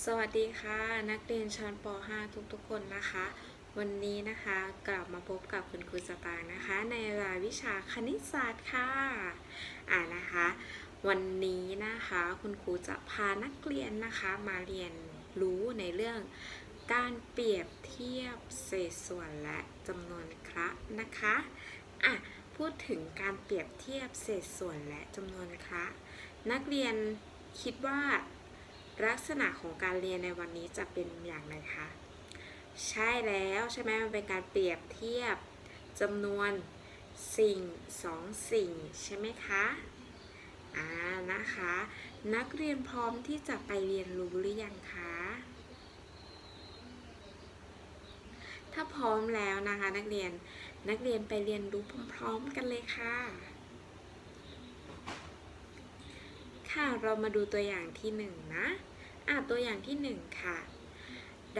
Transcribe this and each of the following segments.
สวัสดีค่ะ นักเรียนชั้นป .5 ทุกๆ คนนะคะ วันนี้นะคะกลับมาพบกับคุณครูสตางค์นะคะ ในรายวิชาคณิตศาสตร์ค่ะอ่านะคะ วันนี้นะคะคุณครูจะพานักเรียนนะคะมาเรียนรู้ในเรื่องการเปรียบเทียบเศษส่วนและจำนวนคระนะคะอะพูดถึงการเปรียบเทียบเศษส่วนและจำนวนคระนักเรียนคิดว่า ลักษณะของการเรียนในวันนี้จะเป็นอย่างไรคะ ใช่แล้วใช่ไหมมันเป็นการเปรียบเทียบจำนวนสิ่งสองสิ่งใช่ไหมคะอ่านะคะ นักเรียนพร้อมที่จะไปเรียนรู้หรือยังคะ ถ้าพร้อมแล้วนะคะนักเรียนนักเรียนไปเรียนรู้พร้อมๆกันเลยค่ะ ค่ะ เรามาดูตัวอย่างที่หนึ่งนะอะตัวอย่างที่หนึ่งค่ะ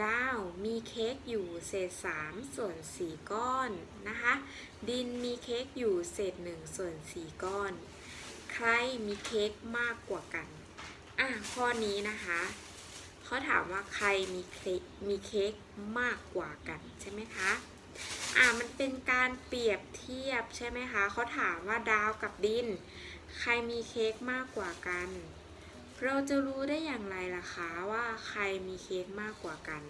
ดาวมีเค้กอยู่เศษสามส่วนสี่ก้อนนะคะ ดินมีเค้กอยู่เศษหนึ่งส่วนสี่ก้อน ใครมีเค้กมากกว่ากันอะข้อนี้นะคะเขาถามว่าใครมีเค้กมีเค้กมากกว่ากันใช่ไหมคะ อะมันเป็นการเปรียบเทียบใช่ไหมคะเขาถามว่าดาวกับดิน ใครมีเค้กมากกว่ากัน เราจะรู้ได้อย่างไรล่ะคะว่าใครมีเค้กมากกว่ากัน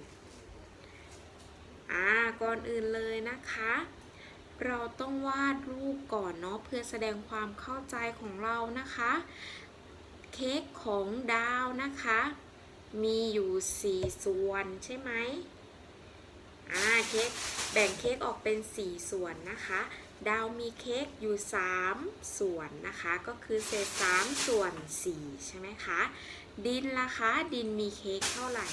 อ่าก่อนอื่นเลยนะคะ เราต้องวาดรูปก่อนเนาะเพื่อแสดงความเข้าใจของเรานะคะ เค้กของดาวนะคะ มีอยู่ 4 ส่วนใช่ไหม อ่าเค้กแบ่งเค้กออกเป็น 4 ส่วนนะคะ ดาวมีเค้กอยู่ 3 ส่วนนะคะ ก็คือเศษ3ส่วน 4 ใช่ไหมคะ ดินล่ะคะดินมีเค้กเท่าไหร่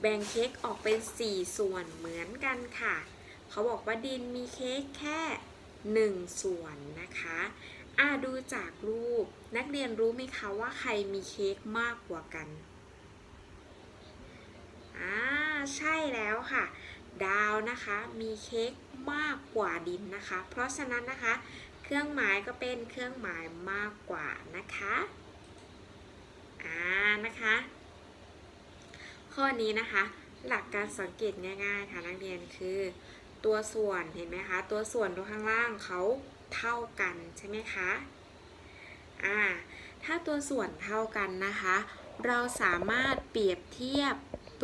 แบ่งเค้กออกเป็น 4 ส่วนเหมือนกันค่ะ เขาบอกว่าดินมีเค้กแค่ 1 ส่วนนะคะอ่าดูจากรูปนักเรียนรู้ไหมคะว่าใครมีเค้กมากกว่ากันอ่า ใช่แล้วค่ะ ดาวนะคะมีเค้กมากกว่าดินนะคะ เพราะฉะนั้นนะคะ เครื่องหมายก็เป็นเครื่องหมายมากกว่านะคะอ่านะคะ ข้อนี้นะคะ หลักการสังเกตง่ายๆค่ะนักเรียนคือตัวส่วนเห็นไหมคะตัวส่วนตรงข้างล่างเขาเท่ากันใช่ไหมคะอ่าถ้าตัวส่วนเท่ากันนะคะ เราสามารถเปรียบเทียบ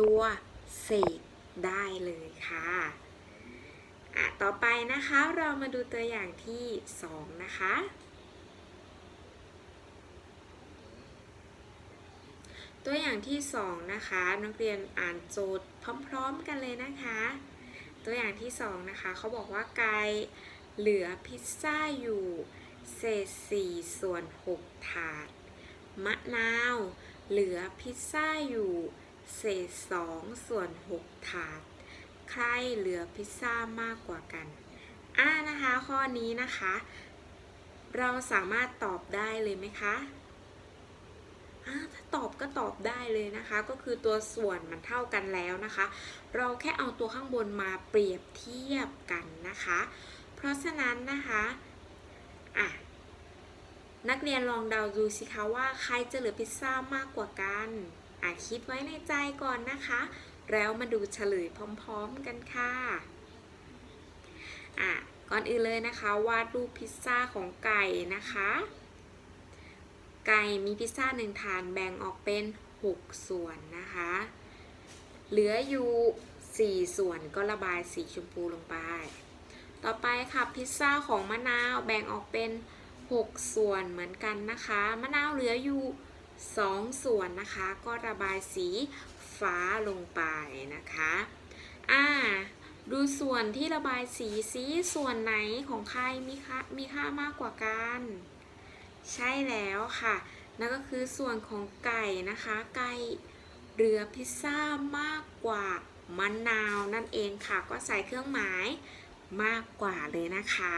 ตัว เศษได้เลยค่ะะต่อไปนะคะเรามาดูตัวอย่างที่ 2 นะคะ ตัวอย่างที่ 2 นะคะ นักเรียนอ่านโจทย์พร้อมๆกันเลยนะคะ ตัวอย่างที่ 2 นะคะเขาบอกว่าไก่เหลือพิซซ่าอยู่เศษ4ส่วน 6 ถาด มะนาว เหลือพิซซ่าอยู่ เศษ2ส่วน6ถาด ใครเหลือพิซซ่ามากกว่ากัน อ่านะคะ ข้อนี้นะคะ เราสามารถตอบได้เลยไหมคะถ้าตอบก็ตอบได้เลยนะคะ ก็คือตัวส่วนมันเท่ากันแล้วนะคะ เราแค่เอาตัวข้างบนมาเปรียบเทียบกันนะคะ เพราะฉะนั้นนะคะอะนักเรียนลองเดาดูสิคะว่าใครจะเหลือพิซซ่ามากกว่ากัน อะคิดไว้ในใจก่อนนะคะ แล้วมาดูเฉลยพร้อมๆกันค่ะอะก่อนอื่นเลยนะคะ วาดรูปพิซซ่าของไก่นะคะ ไก่มีพิซซ่าหนึ่งฐานแบ่งออกเป็น 6 ส่วนนะคะ เหลืออยู่ 4 ส่วนก็ระบายสีชมพูลงไป ต่อไปค่ะพิซซ่าของมะนาวแบ่งออกเป็น 6 ส่วนเหมือนกันนะคะ มะนาวเหลืออยู่ 2ส่วนนะคะ ก็ระบายสีฟ้าลงไปนะคะอ่าดูส่วนที่ระบายสีสีส่วนไหนของใครมีค่ามีค่ามากกว่ากัน ใช่แล้วค่ะ นั่นก็คือส่วนของไก่นะคะ ไก่เหลือพิซซ่ามากกว่ามะนาวนั่นเองค่ะ ก็ใส่เครื่องหมายมากกว่าเลยนะคะ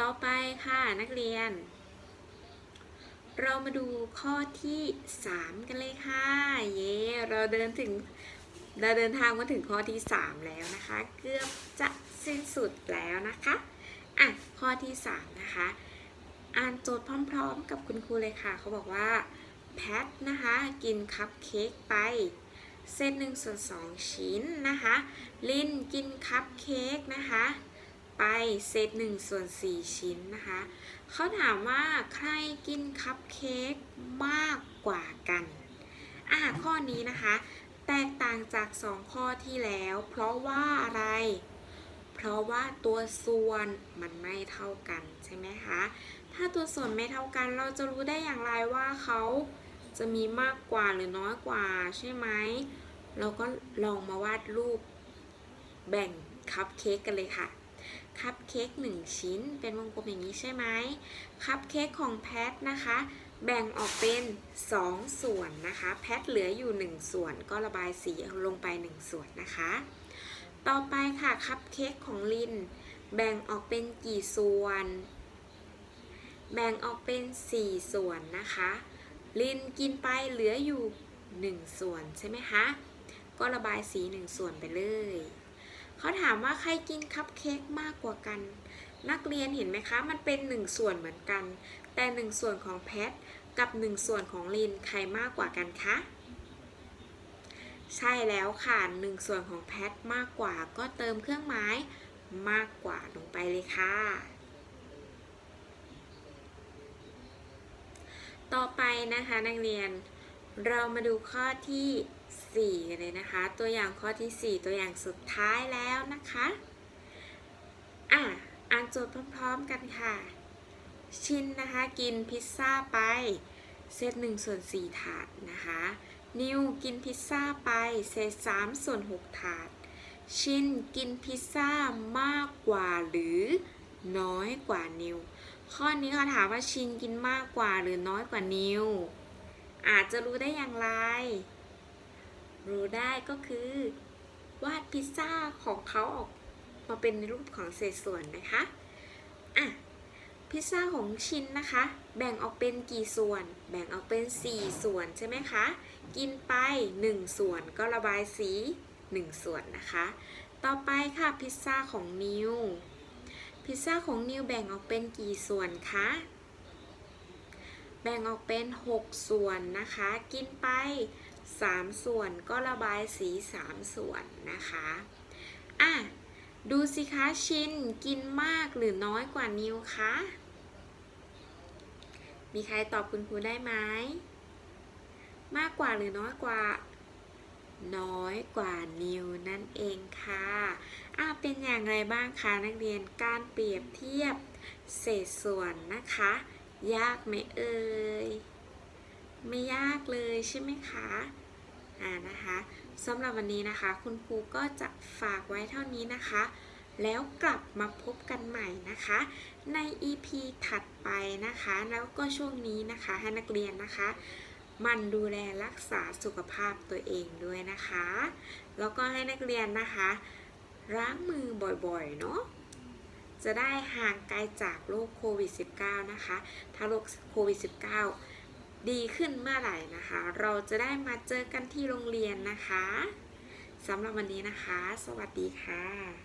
ต่อไปค่ะนักเรียน เรามาดูข้อที่ 3 กันเลยค่ะ เย้เราเดินถึงเราเดินทางมาถึงข้อที่ 3 แล้วนะคะ เกือบจะสิ้นสุดแล้วนะคะอะข้อที่ 3 นะคะ อ่านโจทย์พร้อม ๆ กับคุณครูเลยค่ะ เขาบอกว่าแพทนะคะ กินคัพเค้กไปเศษหนึ่งส่วนสองชิ้นนะคะ ลินกินคัพเค้กนะคะ ไปเศษหนึ่งส่วนสี่ชิ้นนะคะเขาถามว่าใครกินคัพเค้กมากกว่ากันอ่าข้อนี้นะคะ แตกต่างจากสองข้อที่แล้ว เพราะว่าอะไร เพราะว่าตัวส่วนมันไม่เท่ากันใช่ไหมคะ ถ้าตัวส่วนไม่เท่ากันเราจะรู้ได้อย่างไรว่าเขาจะมีมากกว่าหรือน้อยกว่าใช่ไหม เราก็ลองมาวาดรูปแบ่งคัพเค้กกันเลยค่ะ คัพเค้กหนึ่งชิ้น เป็นวงกลมอย่างนี้ใช่ไหมคัพเค้กของแพทนะคะ แบ่งออกเป็น 2 ส่วนนะคะ แพทเหลืออยู่ 1 ส่วน ก็ระบายสีลงไป 1 ส่วนนะคะ ต่อไปค่ะคัพเค้กของลิน แบ่งออกเป็นกี่ส่วน แบ่งออกเป็น 4 ส่วนนะคะ ลินกินไปเหลืออยู่ 1 ส่วนใช่ไหมคะ ก็ระบายสี 1 ส่วนไปเลย เขาถามว่าใครกินคัพเค้กมากกว่ากัน นักเรียนเห็นไหมคะ มันเป็น 1 ส่วนเหมือนกัน แต่ 1 ส่วนของแพทกับ 1 ส่วนของลินใครมากกว่ากันคะใช่แล้วค่ะ 1 ส่วนของแพทมากกว่าก็เติมเครื่องหมายมากกว่าลงไปเลยค่ะ ต่อไปนะคะนักเรียน เรามาดูข้อที่ 4กันเลยนะคะ ตัวอย่างข้อที่ 4 ตัวอย่างสุดท้ายแล้วนะคะ อะ อ่านโจทย์พร้อมๆกันค่ะ ชินนะคะ กินพิซซ่าไป เศษหนึ่งส่วนสี่ถาดนะคะ นิวกินพิซซ่าไป เศษสามส่วนหกถาด ชินกินพิซซ่ามากกว่าหรือน้อยกว่านิว ข้อนี้เขาถามว่าชินกินมากกว่าหรือน้อยกว่านิวอาจจะรู้ได้อย่างไร รู้ได้ก็คือ วาดพิซซ่าของเขาออกมาเป็นในรูปของเศษส่วนนะคะอะพิซซ่าของชินนะคะ แบ่งออกเป็นกี่ส่วน แบ่งออกเป็น 4 ส่วนใช่ไหมคะ กินไป 1 ส่วนก็ระบายสี 1 ส่วนนะคะ ต่อไปค่ะพิซซ่าของนิว พิซซ่าของนิวแบ่งออกเป็นกี่ส่วนคะ แบ่งออกเป็น 6 ส่วนนะคะ กินไป 3 ส่วนก็ระบายสี 3 ส่วนนะคะอะดูสิคะชินกินมากหรือน้อยกว่านิวคะ มีใครตอบคุณครูได้ไหมมากกว่าหรือน้อยกว่า น้อยกว่านิวนั่นเองค่ะอะเป็นอย่างไรบ้างคะนักเรียนการเปรียบเทียบเศษส่วนนะคะ ยากไหมเอ่ย ไม่ยากเลยใช่ไหมคะอ่านะคะสำหรับวันนี้นะคะ คุณครูก็จะฝากไว้เท่านี้นะคะ แล้วกลับมาพบกันใหม่นะคะ ใน EP ถัดไปนะคะ แล้วก็ช่วงนี้นะคะให้นักเรียนนะคะมันดูแลรักษาสุขภาพตัวเองด้วยนะคะ แล้วก็ให้นักเรียนนะคะล้างมือบ่อยๆ เนาะ จะได้ห่างไกลจากโรคโควิด -19 นะคะ ถ้าโรคโควิด -19 ดีขึ้นเมื่อไหร่นะคะ เราจะได้มาเจอกันที่โรงเรียนนะคะสำหรับวันนี้นะคะ สวัสดีค่ะ